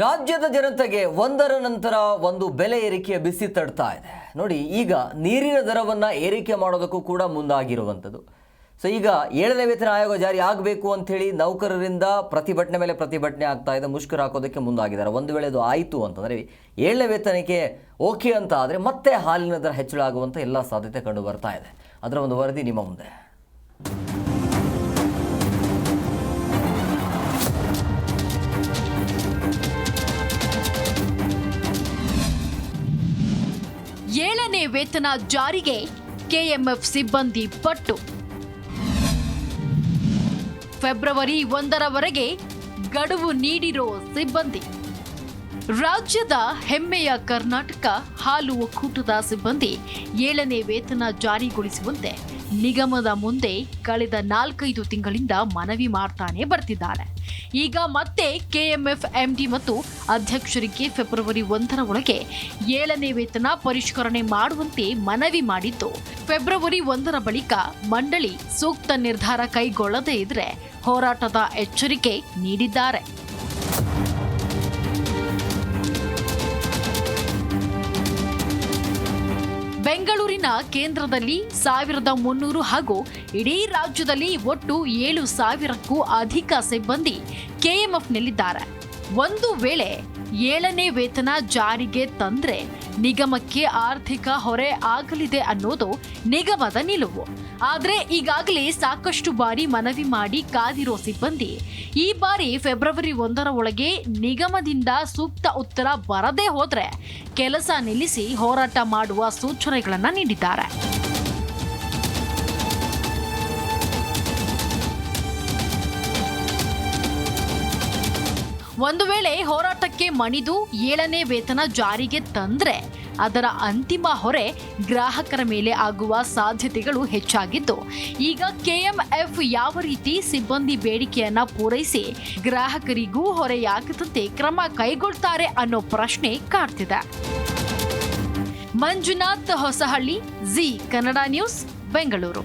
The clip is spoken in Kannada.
ರಾಜ್ಯದ ಜನತೆಗೆ ಒಂದರ ನಂತರ ಒಂದು ಬೆಲೆ ಏರಿಕೆಯ ಬಿಸಿ ತಡ್ತಾ ಇದೆ. ನೋಡಿ, ಈಗ ನೀರಿನ ದರವನ್ನು ಏರಿಕೆ ಮಾಡೋದಕ್ಕೂ ಕೂಡ ಮುಂದಾಗಿರುವಂಥದ್ದು. ಸೊ ಈಗ ಏಳನೇ ವೇತನ ಆಯೋಗ ಜಾರಿ ಆಗಬೇಕು ಅಂಥೇಳಿ ನೌಕರರಿಂದ ಪ್ರತಿಭಟನೆ ಮೇಲೆ ಪ್ರತಿಭಟನೆ ಆಗ್ತಾ ಇದೆ, ಮುಷ್ಕರ ಹಾಕೋದಕ್ಕೆ ಮುಂದಾಗಿದ್ದಾರೆ. ಒಂದು ವೇಳೆ ಅದು ಆಯಿತು ಅಂತಂದರೆ, ಏಳನೇ ವೇತನಕ್ಕೆ ಓಕೆ ಅಂತ ಆದರೆ ಮತ್ತೆ ಹಾಲಿನ ದರ ಹೆಚ್ಚಳ ಆಗುವಂಥ ಎಲ್ಲ ಸಾಧ್ಯತೆ ಕಂಡು ಬರ್ತಾ ಇದೆ. ಅದರ ಒಂದು ವರದಿ ನಿಮ್ಮ ಮುಂದೆ. ವೇತನ ಜಾರಿಗೆ ಕೆಎಂಎಫ್ ಸಿಬ್ಬಂದಿ ಪಟ್ಟು. ಫೆಬ್ರವರಿ ಒಂದರವರೆಗೆ ಗಡುವು ನೀಡಿರೋ ಸಿಬ್ಬಂದಿ. ರಾಜ್ಯದ ಹೆಮ್ಮೆಯ ಕರ್ನಾಟಕ ಹಾಲು ಒಕ್ಕೂಟದ ಸಿಬ್ಬಂದಿ ಏಳನೇ ವೇತನ ಜಾರಿಗೊಳಿಸುವಂತೆ ನಿಗಮದ ಮುಂದೆ ಕಳೆದ ನಾಲ್ಕೈದು ತಿಂಗಳಿಂದ ಮನವಿ ಮಾಡ್ತಾನೆ ಬರ್ತಿದ್ದಾನೆ ಈಗ ಮತ್ತೆ ಕೆಎಂಎಫ್, ಎಂಡಿ ಮತ್ತು ಅಧ್ಯಕ್ಷರಿಗೆ ಫೆಬ್ರವರಿ ಒಂದರ ಒಳಗೆ ಏಳನೇ ವೇತನ ಪರಿಷ್ಕರಣೆ ಮಾಡುವಂತೆ ಮನವಿ ಮಾಡಿದ್ದು ಫೆಬ್ರವರಿ ಒಂದರ ಬಳಿಕ ಮಂಡಳಿ ಸೂಕ್ತ ನಿರ್ಧಾರ ಕೈಗೊಳ್ಳದೇ ಇದ್ರೆ ಹೋರಾಟದ ಎಚ್ಚರಿಕೆ ನೀಡಿದ್ದಾರೆ. ಬೆಂಗಳೂರಿನ ಕೇಂದ್ರದಲ್ಲಿ ಸಾವಿರದ ಮುನ್ನೂರು ಹಾಗೂ ಇಡೀ ರಾಜ್ಯದಲ್ಲಿ ಒಟ್ಟು ಏಳು ಸಾವಿರಕ್ಕೂ ಅಧಿಕ ಸಿಬ್ಬಂದಿ ಕೆಎಂಎಫ್ನಲ್ಲಿದ್ದಾರೆ. ಒಂದು ವೇಳೆ ಏಳನೇ ವೇತನ ಜಾರಿಗೆ ತಂದ್ರೆ ನಿಗಮಕ್ಕೆ ಆರ್ಥಿಕ ಹೊರೆ ಆಗಲಿದೆ ಅನ್ನೋದು ನಿಗಮದ ನಿಲುವು. ಆದರೆ ಈಗಾಗಲೇ ಸಾಕಷ್ಟು ಬಾರಿ ಮನವಿ ಮಾಡಿ ಕಾದಿರೋ ಸಿಬ್ಬಂದಿ, ಈ ಬಾರಿ ಫೆಬ್ರವರಿ ಒಂದರ ಒಳಗೆ ನಿಗಮದಿಂದ ಸೂಕ್ತ ಉತ್ತರ ಬರದೇ ಹೋದ್ರೆ ಕೆಲಸ ನಿಲ್ಲಿಸಿ ಹೋರಾಟ ಮಾಡುವ ಸೂಚನೆಗಳನ್ನು ನೀಡಿದ್ದಾರೆ. ಒಂದು ವೇಳೆ ಹೋರಾಟಕ್ಕೆ ಮಣಿದು ಏಳನೇ ವೇತನ ಜಾರಿಗೆ ತಂದ್ರೆ ಅದರ ಅಂತಿಮ ಹೊರೆ ಗ್ರಾಹಕರ ಮೇಲೆ ಆಗುವ ಸಾಧ್ಯತೆಗಳು ಹೆಚ್ಚಾಗಿದ್ದು, ಈಗ ಕೆಎಂಎಫ್ ಯಾವ ರೀತಿ ಸಿಬ್ಬಂದಿ ಬೇಡಿಕೆಯನ್ನ ಪೂರೈಸಿ ಗ್ರಾಹಕರಿಗೂ ಹೊರೆಯಾಗದಂತೆ ಕ್ರಮ ಕೈಗೊಳ್ತಾರೆ ಅನ್ನೋ ಪ್ರಶ್ನೆ ಕಾಡ್ತಿದೆ. Manjunath Hosahalli, Zee Kannada news, Bengaluru.